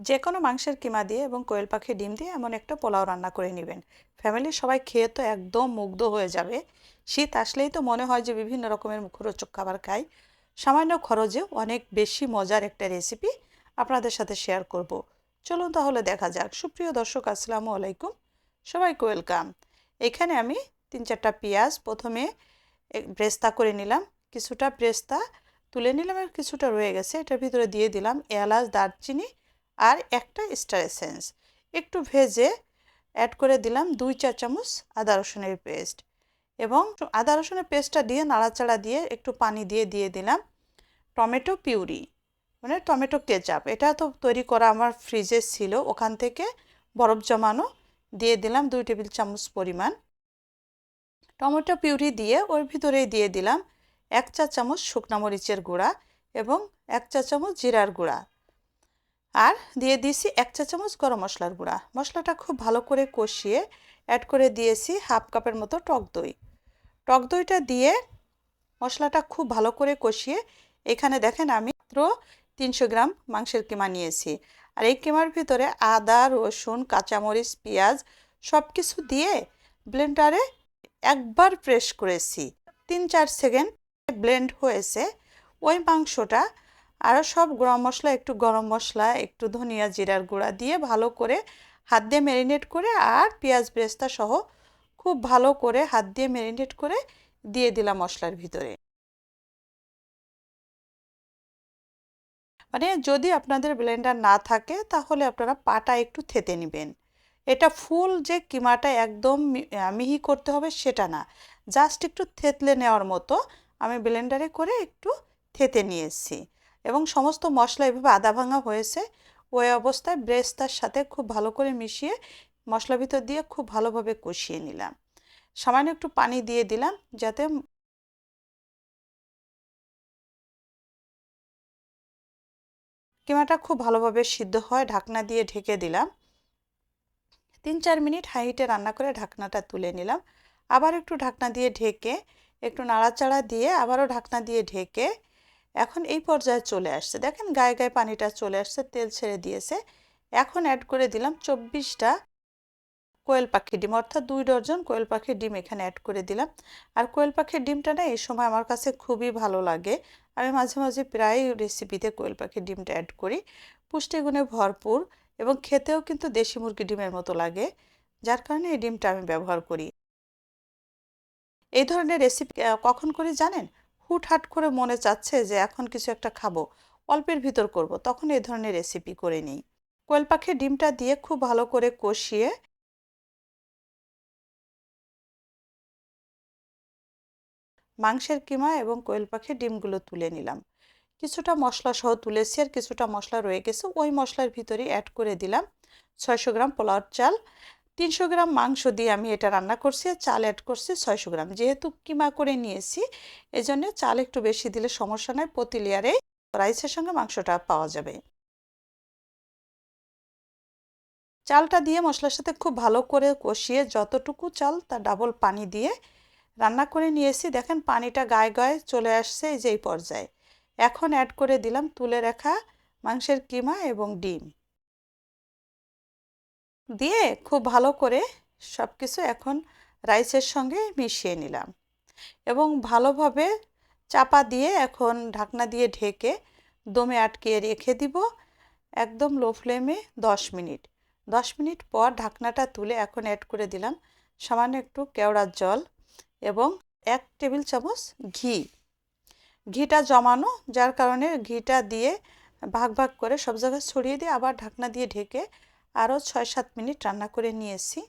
যে কোনো মাংসের কিমা দিয়ে এবং কোয়েল পাখি ডিম দিয়ে এমন একটা পোলাও রান্না করে নেবেন। ফ্যামিলির সবাই খেয়ে তো একদম মুগ্ধ হয়ে যাবে। শীত আসলেই তো মনে হয় যে বিভিন্ন রকমের মুখরোচক খাবার খাই। সামান্য খরচে অনেক বেশি মজার একটা রেসিপি আপনাদের সাথে শেয়ার করব। চলুন তাহলে দেখা যাক। সুপ্রিয় দর্শক, আসসালামু আলাইকুম। সবাইকে ওয়েলকাম। এখানে আমি তিন চারটা পেঁয়াজ প্রথমে ব্রেস্তা করে নিলাম। কিছুটা ব্রেস্তা তুলে নিলাম আর কিছুটা রয়ে গেছে। এটার ভিতরে দিয়ে দিলাম এলাচ, দারচিনি আর একটা স্টার এসেন্স একটু ভেজে অ্যাড করে দিলাম দুই চা চামচ আদা রসুনের পেস্ট এবং আদা রসুনের পেস্টটা দিয়ে নাড়াচাড়া দিয়ে একটু পানি দিয়ে দিয়ে দিলাম টমেটো পিউরি মানে টমেটো কেচাপ এটা তো তৈরি করা আমার ফ্রিজে ছিল, ওখান থেকে বরফ জমানো দিয়ে দিলাম দুই টেবিল চামচ পরিমাণ। টমেটো পিউরি দিয়ে ওর ভিতরেই দিয়ে দিলাম এক চা চামচ শুকনা মরিচের গুঁড়া এবং এক চা চামচ জিরার গুঁড়া। আর দিয়ে দিয়েছি এক চা চামচ গরম মশলার গুঁড়া। মশলাটা খুব ভালো করে কষিয়ে অ্যাড করে দিয়েছি হাফ কাপের মতো টক দই। টক দইটা দিয়ে মশলাটা খুব ভালো করে কষিয়ে এখানে দেখেন আমি মাত্র তিনশো গ্রাম মাংসের কিমা নিয়েছি। আর এই কিমার ভিতরে আদা, রসুন, কাঁচামরিচ, পেঁয়াজ সব কিছু দিয়ে ব্লেন্ডারে একবার প্রেস করেছি। তিন চার সেকেন্ড ব্লেন্ড হয়েছে। ওই মাংসটা আরও সব গরম মশলা, একটু গরম মশলা, একটু ধনিয়া জিরার গুঁড়া দিয়ে ভালো করে হাত দিয়ে ম্যারিনেট করে আর পেঁয়াজ ব্রেস্তা সহ খুব ভালো করে হাত দিয়ে ম্যারিনেট করে দিয়ে দিলাম মশলার ভিতরে। মানে যদি আপনাদের ব্লেন্ডার না থাকে তাহলে আপনারা পাটা একটু থেতে নেবেন। এটা ফুল যে কিমাটা একদম মিহি করতে হবে সেটা না। জাস্ট একটু থেতলে নেওয়ার মতো আমি ব্লেন্ডারে করে একটু থেতে নিয়েছি। এবং সমস্ত মশলা এভাবে আদা ভাঙা হয়েছে। ওই অবস্থায় ব্রেস্তার সাথে খুব ভালো করে মিশিয়ে মশলা ভিতর দিয়ে খুব ভালোভাবে কষিয়ে নিলাম। সামান্য একটু পানি দিয়ে দিলাম যাতে কিমাটা খুব ভালোভাবে সিদ্ধ হয়, ঢাকনা দিয়ে ঢেকে দিলাম। তিন চার মিনিট হাই হিটে রান্না করে ঢাকনাটা তুলে নিলাম। আবার একটু ঢাকনা দিয়ে ঢেকে একটু নাড়াচাড়া দিয়ে আবারও ঢাকনা দিয়ে ঢেকে এখন এই পর্যায়ে চলে আসছে। দেখেন গায়ে গায়ে পানিটা চলে আসছে, তেল ছেড়ে দিয়েছে। এখন অ্যাড করে দিলাম চব্বিশটা কোয়েল পাখির ডিম, অর্থাৎ দুই ডজন কোয়েল পাখির ডিম এখানে অ্যাড করে দিলাম। আর কোয়েল পাখির ডিমটা না এই সময় আমার কাছে খুবই ভালো লাগে। আমি মাঝে মাঝে প্রায় রেসিপিতে কোয়েল পাখির ডিমটা অ্যাড করি। পুষ্টিগুণে ভরপুর এবং খেতেও কিন্তু দেশি মুরগি ডিমের মতো লাগে, যার কারণে এই ডিমটা আমি ব্যবহার করি। এই ধরনের রেসিপি কখন করি জানেন? হুটহাট করে মনে চাচ্ছে যে এখন কিছু একটা খাব, অল্পের ভিতর করব, তখন এই ধরনের রেসিপি করে নিই। কোয়েল পাখির ডিমটা দিয়ে খুব ভালো করে কষিয়ে মাংসের কিমা এবং কোয়েল পাখির ডিমগুলো তুলে নিলাম। কিছুটা মশলা সহ তুলেছি আর কিছুটা মশলা রয়ে গেছে, ওই মশলার ভিতরে অ্যাড করে দিলাম। ছয়শো গ্রাম পোলাওর চাল তিনশো গ্রাম মাংস দিয়ে আমি এটা রান্না করছি চাল অ্যাড করছি ছয়শো গ্রাম। যেহেতু কিমা করে নিয়েছি এই জন্য চাল একটু বেশি দিলে সমস্যা নয় প্রতি লেয়ারে রাইসের সঙ্গে মাংসটা পাওয়া যাবে। চালটা দিয়ে মশলার সাথে খুব ভালো করে কষিয়ে যতটুকু চাল তা ডাবল পানি দিয়ে রান্না করে নিয়েছি। দেখেন পানিটা গায়ে গায়ে চলে আসছে এই যে পর্যায়ে। এখন অ্যাড করে দিলাম তুলে রাখা মাংসের কিমা এবং ডিম। দিয়ে খুব ভালো করে সব কিছু এখন রাইসের সঙ্গে মিশিয়ে নিলাম এবং ভালোভাবে চাপা দিয়ে এখন ঢাকনা দিয়ে ঢেকে দমে আটকিয়ে রেখে দিব একদম লো ফ্লেমে দশ মিনিট। দশ মিনিট পর ঢাকনাটা তুলে এখন অ্যাড করে দিলাম সামান্য একটু কেওড়ার জল এবং এক টেবিল চামচ ঘি। ঘিটা জমানো, যার কারণে ঘিটা দিয়ে ভাগ ভাগ করে সব জায়গায় ছড়িয়ে দিয়ে আবার ঢাকনা দিয়ে ঢেকে আরও ছয় সাত মিনিট রান্না করে নিয়েছি।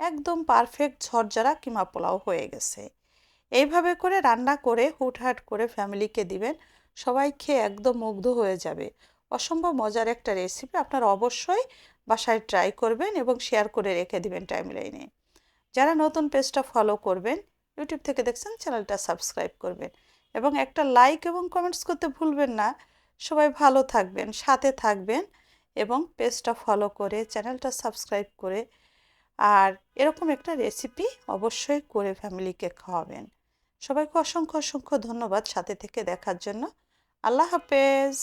একদম পারফেক্ট ঝরঝরা কিমা পোলাও হয়ে গেছে। এইভাবে করে রান্না করে হুটহাট করে ফ্যামিলিকে দিবেন, সবাই খেয়ে একদম মুগ্ধ হয়ে যাবে। অসম্ভব মজার একটা রেসিপি আপনারা অবশ্যই বাসায় ট্রাই করবেন এবং শেয়ার করে রেখে দিবেন টাইম লাইনে যারা নতুন পেজটা ফলো করবেন, ইউটিউব থেকে দেখছেন চ্যানেলটা সাবস্ক্রাইব করবেন এবং একটা লাইক এবং কমেন্টস করতে ভুলবেন না। সবাই ভালো থাকবেন, সাথে থাকবেন। এবং পেজটা ফলো করে চ্যানেলটা সাবস্ক্রাইব করে। আর এরকম একটা রেসিপি অবশ্যই করে ফ্যামিলিকে খাওয়াবেন। সবাইকে অসংখ্য অসংখ্য ধন্যবাদ সাথে থেকে দেখার জন্য। আল্লাহ হাফেজ।